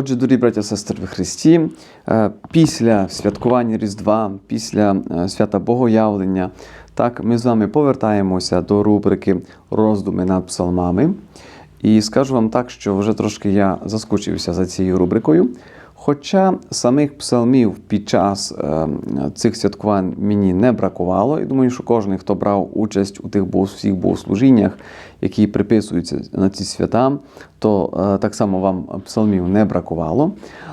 Отже, дорогі браття сестри в Христі, е, після святкування Різдва, після е, свята Богоявлення, так, ми з вами повертаємося до рубрики роздуми над псалмами. І скажу вам так, що вже трошки я заскучився за цією рубрикою. Хоча самих псалмів під час е, цих святкувань мені не бракувало, і думаю, що кожен, хто брав участь у тих всіх богослужіннях, які приписуються на ці свята, то е, так само вам псалмів не бракувало.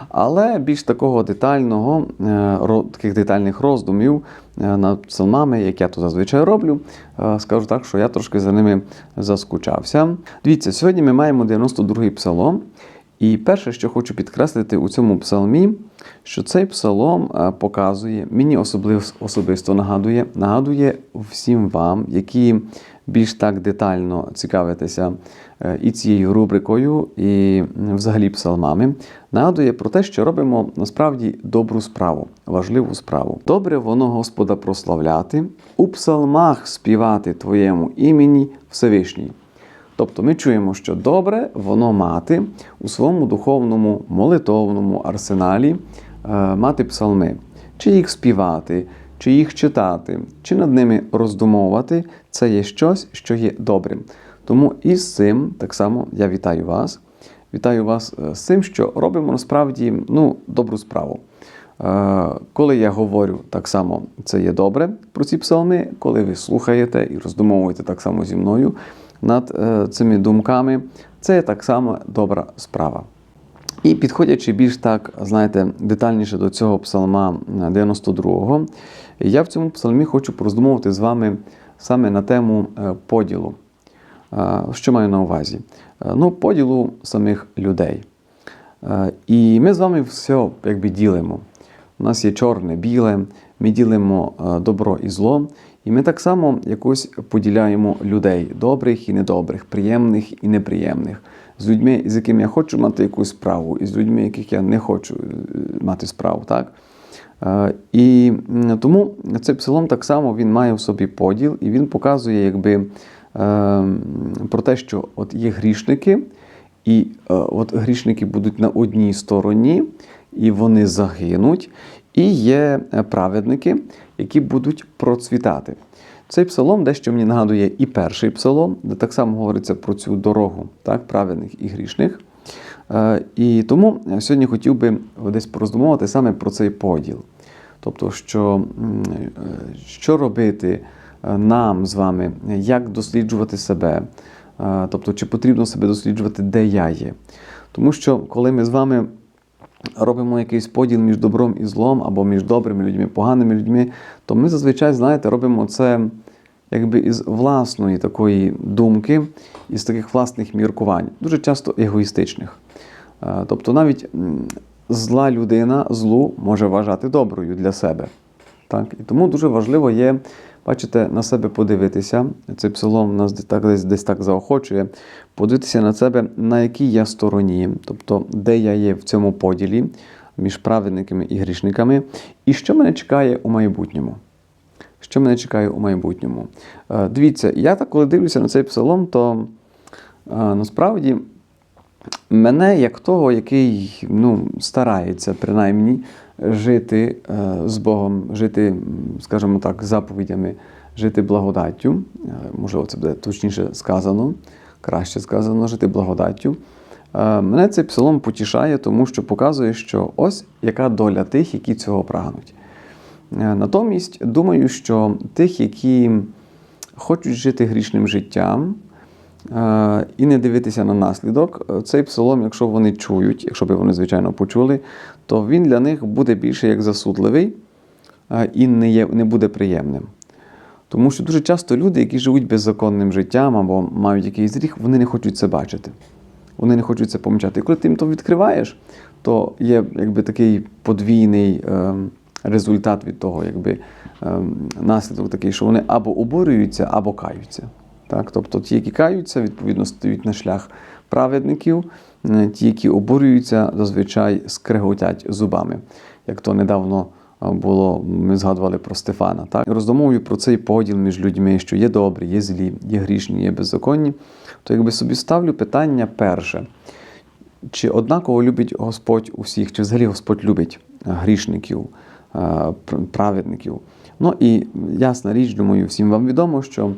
Але більш такого детального, е, таких детальних роздумів е, над псалмами, як я то зазвичай роблю, е, скажу так, що я трошки за ними заскучався. Дивіться, сьогодні ми маємо 92-й псалом. І перше, що хочу підкреслити у цьому псалмі, що цей псалом е, показує, мені особливо особисто нагадує, нагадує всім вам, які більш так детально цікавитеся е, і цією рубрикою, і взагалі псалмами, нагадує про те, що робимо насправді добру справу, важливу справу. Добре воно Господа прославляти, у псалмах співати Твоєму імені Всевишній. Тобто ми чуємо, що добре воно мати у своєму духовному молитовному арсеналі е, мати псалми, чи їх співати, чи їх читати, чи над ними роздумовувати це є щось, що є добрим. Тому і з цим так само я вітаю вас. Вітаю вас е, з цим, що робимо насправді ну, добру справу. Е, Коли я говорю так само, це є добре про ці псалми, коли ви слухаєте і роздумовуєте так само зі мною над е, цими думками, це так само добра справа. І підходячи більш так, знаєте, детальніше до цього псалма е, 92-го, я в цьому псалмі хочу пороздумовувати з вами саме на тему е, поділу. Е, Що маю на увазі? Е, Ну, поділу самих людей. Е, І ми з вами все якби ділимо. У нас є чорне, біле, ми ділимо е, добро і зло, і ми так само якось поділяємо людей добрих і недобрих, приємних і неприємних, з людьми, з якими я хочу мати якусь справу, і з людьми, яких я не хочу е, мати справу. Так? Е, І тому цей псалом так само він має в собі поділ, і він показує, якби е, про те, що от є грішники, і е, от грішники будуть на одній стороні, і вони загинуть. І є праведники, які будуть процвітати. Цей псалом дещо мені нагадує і перший псалом, де так само говориться про цю дорогу так, праведних і грішних. Е, І тому сьогодні хотів би десь пороздумувати саме про цей поділ. Тобто, що, е, що робити е, нам з вами, як досліджувати себе, тобто, чи потрібно себе досліджувати, де я є. Тому що, коли ми з вами робимо якийсь поділ між добром і злом, або між добрими людьми, поганими людьми, то ми зазвичай, знаєте, робимо це якби із власної такої думки, із таких власних міркувань, дуже часто егоїстичних. Е, Тобто навіть зла людина злу може вважати доброю для себе. Так? І тому дуже важливо є, бачите, на себе подивитися. Цей псалом нас десь так, десь, десь так заохочує, подивитися на себе, на якій я стороні, тобто де я є в цьому поділі між праведниками і грішниками, і що мене чекає у майбутньому. Що мене чекає у майбутньому? Е, Дивіться, я так, коли дивлюся на цей псалом, то е, насправді мене, як того, який ну, старається принаймні жити е, з Богом, жити, скажімо так, заповідями, жити благодаттю. Е, Можливо, це буде точніше сказано, краще сказано, жити благодаттю. Е, Мене цей псалом потішає, тому що показує, що ось яка доля тих, які цього прагнуть. Натомість думаю, що тих, які хочуть жити грішним життям і не дивитися на наслідок, е, цей псалом, якщо вони чують, якщо б вони, звичайно, почули, то він для них буде більше як засудливий е, і не, є, не буде приємним. Тому що дуже часто люди, які живуть беззаконним життям або мають якийсь гріх, вони не хочуть це бачити. Вони не хочуть це помічати. І коли ти їм то відкриваєш, то є якби такий подвійний е, результат від того, якби е, наслідок такий, що вони або обурюються, або каються. Так? Тобто ті, які каються, відповідно стають на шлях праведників, е, ті, які обурюються, зазвичай скреготять зубами. Як то недавно е, було, ми згадували про Стефана. Так? Роздумовую про цей поділ між людьми, що є добрі, є злі, є грішні, є беззаконні, то якби собі ставлю питання перше. чи однаково любить Господь усіх, чи взагалі Господь любить е, грішників, праведників. Ну і ясна річ, думаю, всім вам відомо, що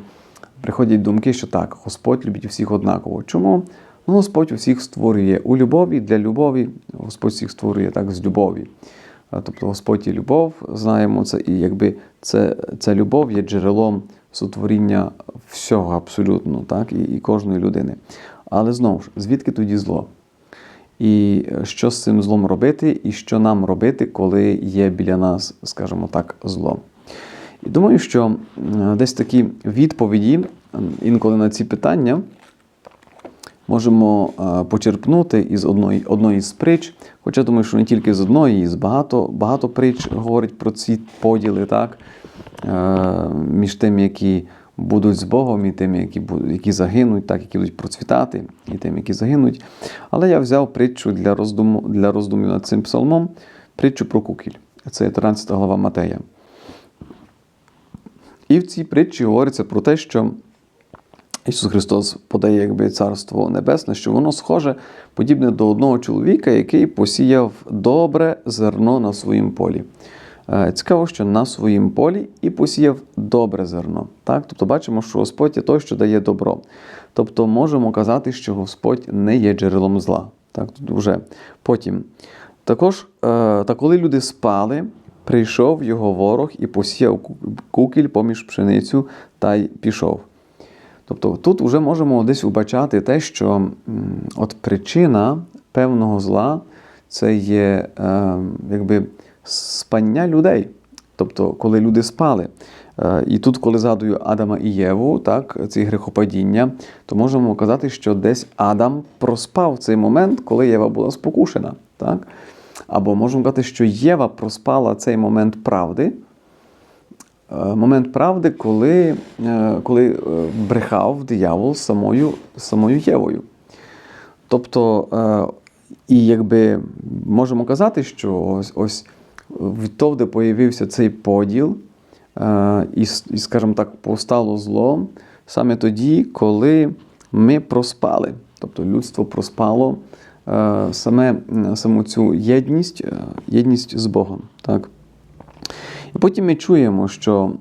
приходять думки, що так, Господь любить усіх однаково. Чому? Ну, Господь усіх створює у любові для любові, Господь всіх створює так з любові. Тобто Господь є любов, знаємо це, і якби це, ця любов є джерелом сотворіння всього абсолютно, так, і, і кожної людини. Але знову ж, звідки тоді зло? І е, що з цим злом робити, і що нам робити, коли є біля нас, скажімо так, зло. І думаю, що десь такі відповіді інколи на ці питання можемо е, почерпнути із одної, одної з притч. Хоча думаю, що не тільки з одної, з багато, багато притч говорить про ці поділи, так? Е, між тими, які будуть з Богом, і тими, які, які загинуть, так, які будуть процвітати, і тими, які загинуть. Але я взяв притчу для роздуму, для роздумів над цим псалмом, притчу про кукіль. Це 13 глава Матея. І в цій притчі говориться про те, що Ісус Христос подає якби Царство Небесне, що воно схоже, подібне до одного чоловіка, який посіяв добре зерно на своїм полі. Е, Цікаво, що на своїм полі і посіяв добре зерно. Так? Тобто бачимо, що Господь є той, що дає добро. Тобто можемо казати, що Господь не є джерелом зла. Так? Тут вже потім. Також, е, та коли люди спали, прийшов його ворог і посіяв кукіль поміж пшеницю та й пішов. Тобто тут вже можемо десь убачати те, що от причина певного зла це є е, якби спання людей. Тобто, коли люди спали. Е, і тут, коли згадую Адама і Єву, так, ці грехопадіння, то можемо казати, що десь Адам проспав цей момент, коли Єва була спокушена. Так? Або можемо казати, що Єва проспала цей момент правди, Е, момент правди, коли, е, коли е, брехав диявол самою, самою Євою. Тобто, і якби можемо казати, що ось, ось відтовде появився цей поділ, і, скажімо так, повстало зло саме тоді, коли ми проспали. Тобто людство проспало саме, саму цю єдність, е, єдність з Богом. Так? І потім ми чуємо, що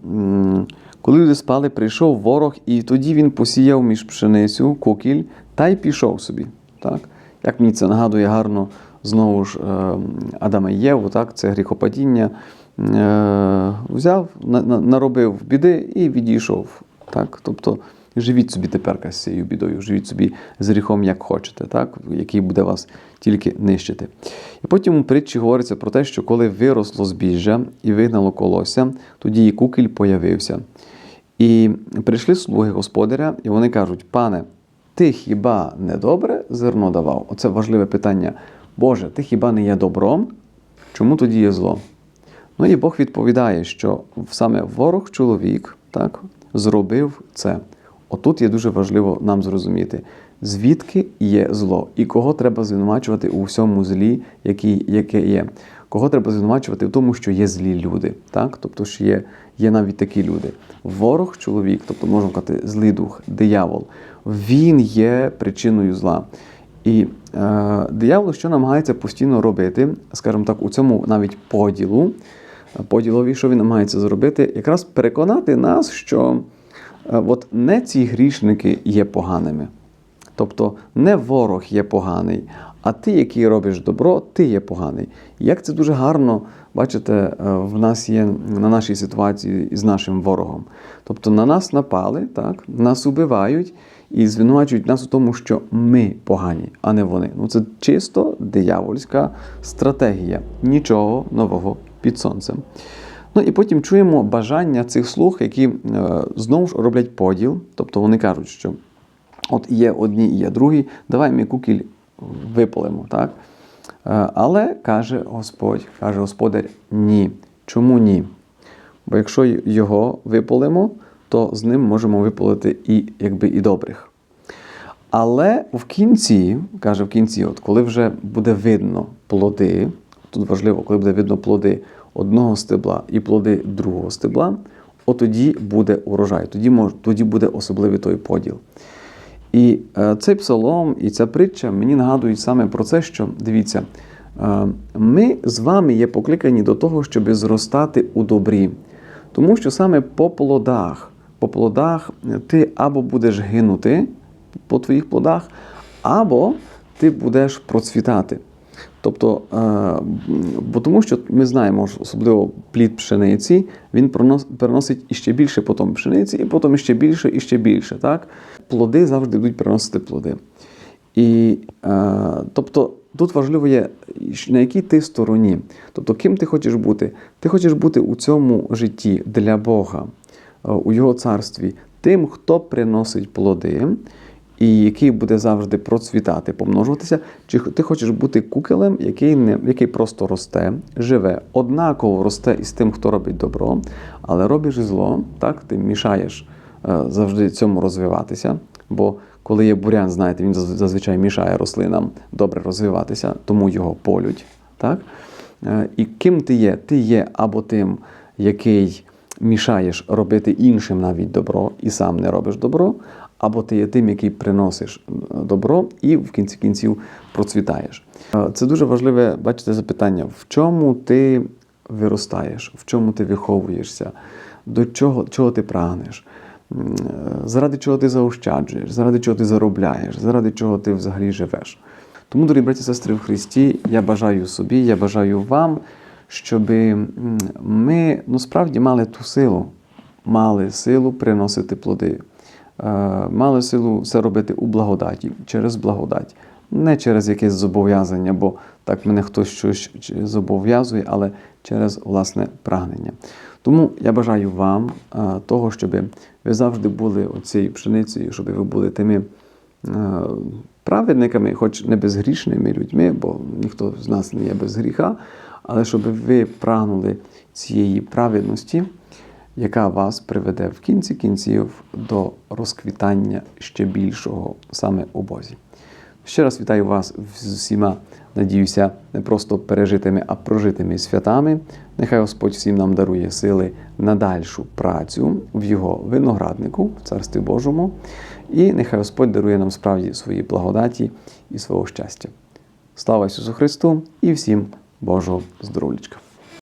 коли люди спали, прийшов ворог, і тоді він посіяв між пшеницю кукіль та й пішов собі. Так? Як мені це нагадує гарно знову ж е, Адама і Єву, так? це гріхопадіння. Е, взяв, на, на, наробив біди і відійшов. Так? Тобто живіть собі тепер з цією бідою, живіть собі з гріхом, як хочете, так? який буде вас тільки нищити. І потім у притчі говориться про те, що коли виросло збіжжя і вигнало колося, тоді і кукіль появився. І прийшли слуги господаря, і вони кажуть: пане, ти хіба не добре зерно давав? Оце важливе питання. Боже, ти хіба не є добром? Чому тоді є зло? Ну і Бог відповідає, що саме ворог чоловік так, зробив це. Отут є дуже важливо нам зрозуміти, звідки є зло і кого треба звинувачувати у всьому злі, яке є. Кого треба звинувачувати в тому, що є злі люди. Так? Тобто, що є, є навіть такі люди. Ворог чоловік, тобто можна сказати, злий дух, диявол, він є причиною зла. І е, диявол, що намагається постійно робити, скажімо так, у цьому навіть поділу, поділові, що він намагається зробити, якраз переконати нас, що от не ці грішники є поганими. Тобто не ворог є поганий, а ти, який робиш добро, ти є поганий. Як це дуже гарно, бачите, е, в нас є на нашій ситуації з нашим ворогом. Тобто на нас напали, так, нас убивають і звинувачують нас у тому, що ми погані, а не вони. Ну це чисто диявольська стратегія. Нічого нового під сонцем. Ну і потім чуємо бажання цих слуг, які е, знову ж роблять поділ, тобто вони кажуть, що от є одні і є другі, давай ми кукіль випалимо. Так? Е, Але каже Господь, каже Господар, ні. Чому ні? Бо якщо його випалимо, то з ним можемо випалити і, якби, і добрих. Але в кінці, каже в кінці, от коли вже буде видно плоди, тут важливо, коли буде видно плоди одного стебла і плоди другого стебла, от тоді буде урожай, тоді, мож, тоді буде особливий той поділ. І е, цей псалом і ця притча мені нагадують саме про це, що дивіться, е, ми з вами є покликані до того, щоб зростати у добрі. Тому що саме по плодах, по плодах ти або будеш гинути по твоїх плодах, або ти будеш процвітати. Тобто, е, бо тому що ми знаємо, що особливо плід пшениці, він переносить іще більше потім пшениці, і потім іще більше, і ще більше. Так? Плоди завжди будуть приносити плоди. І е, тобто тут важливо є, на якій ти стороні. Тобто, ким ти хочеш бути? Ти хочеш бути у цьому житті для Бога, е, у Його царстві, тим, хто приносить плоди, і який буде завжди процвітати, помножуватися, чи ти хочеш бути кукелем, який не який просто росте, живе, однаково росте із тим, хто робить добро, але робиш зло, так ти мішаєш е, завжди цьому розвиватися. Бо коли є бурян, знаєте, він зазвичай мішає рослинам добре розвиватися, тому його полють. Так? Е, І ким ти є? Ти є або тим, який мішаєш робити іншим навіть добро, і сам не робиш добро, або ти є тим, який приносиш е, добро і в кінці кінців процвітаєш. Е, Це дуже важливе, бачите, запитання, в чому ти виростаєш, в чому ти виховуєшся, до чого, чого ти прагнеш. Е, Заради чого ти заощаджуєш, заради чого ти заробляєш, заради чого ти взагалі живеш. Тому, дорогі браті сестри в Христі, я бажаю собі, я бажаю вам, щоб ми ну, справді мали ту силу, мали силу приносити плоди, мали силу це робити у благодаті, через благодать, не через якесь зобов'язання, бо так мене хтось щось зобов'язує, але через власне прагнення. Тому я бажаю вам е, того, щоб ви завжди були оцією пшеницею, щоб ви були тими е, праведниками, хоч не безгрішними людьми, бо ніхто з нас не є без гріха, але щоб ви прагнули цієї праведності, яка вас приведе в кінці кінців до розквітання ще більшого саме у Бозі. Ще раз вітаю вас з усіма, надіюся, не просто пережитими, а прожитими святами. Нехай Господь всім нам дарує сили на дальшу працю в Його винограднику, в Царстві Божому. І нехай Господь дарує нам справді свої благодаті і свого щастя. Слава Ісусу Христу і всім Божого здоров'ячка!